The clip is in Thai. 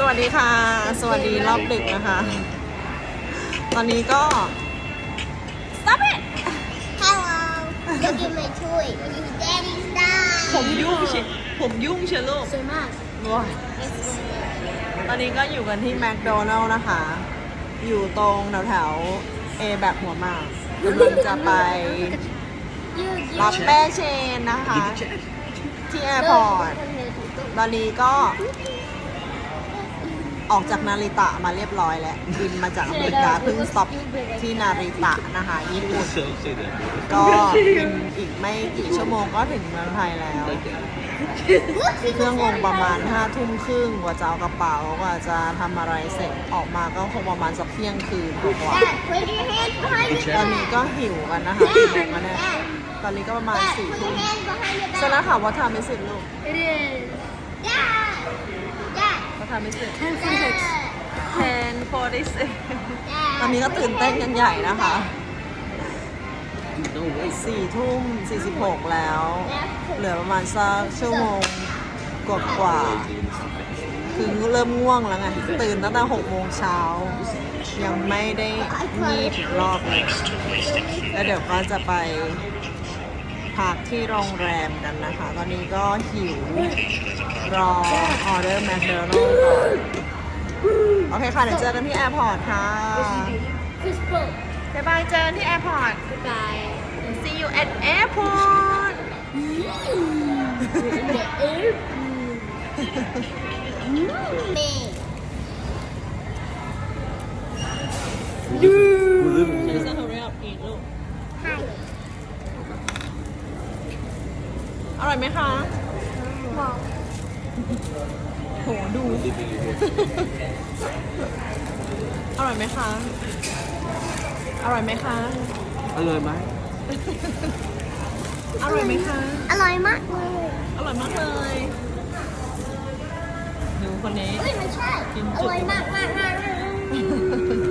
สวัสดีค่ะ สวัสดีรอบดึกนะคะ ตอนนี้ก็ stop it Hello. Look at my toy. It's daddy's ผม dog. ยุ่งเชียผมยุ่งเชียวลูกสวยมากว้ายตอนนี้ก็อยู่กันที่แมคโดนัลล์นะคะ อยู่ตรงแถวแถวเอแบบหัวหมากกำลังจะไปรับแม่เชนนะคะ ที่แอร์พอร์ตตอนนี้ก็ ออกจากนาริตะมาเรียบร้อยแล้วบินมาจากอเมริกาเพิ่งสต็อปที่นาริตะนะคะญี่ปุ่นก็บินอีกไม่กี่ชั่วโมงก็ถึงเมืองไทยแล้วเครื่องลงประมาณห้าทุ่มครึ่งกว่าจะเอากระเป๋ากว่าจะทำอะไรเสร็จออกมาก็คงประมาณสักเที่ยงคืนกว่า Dad, put your hands behind your ๆตอนนี้ back. ก็หิวกันนะคะกี่โมงกันเนี่ยตอนนี้ก็ประมาณ Dad, สี่ put ทุ่ your ม hands behind your เสร็จแล้ว back. ค่ะว่าทำไม่ เสร็จลูก It is. Dad. Dad. ว่าทำไม่เสร็จ Dad. 10 46ตอนนี้ก็ตื่นเต้นกันใหญ่นะคะสี่ทุ่มสี่สิบหกแล้ว เหลือประมาณสักชั่วโมงกว่ากว่าคือเริ่มง่วงแล้วไง ตื่นตั้งแต่หกโมงเช้า ยังไม่ได้งีบอีกรอบเลยแล้วเดี๋ยวก็จะไป พักที่โรงแรมกันนะคะ ตอนนี้ก็หิว รอออเดอร์แมคโดนัลด์ก่อน โอเคค่ะ เดี๋ยวเจอกันที่แอร์พอร์ตค่ะ Chris Book. บ๊ายบายเจอกันที่แอร์พอร์ต Goodbye. see you at airport In the air. Me. จะท อร่อยไหมคะ Mom. โหดู อร่อยไหมคะ อร่อยไหมคะ อร่อยไหมอร่อยไหมคะ อร่อยมากเลยอร่อยมากเลย ดูคนนี้ เฮ้ยไม่ใช่ กินอจุร่อยมากมากมากมาก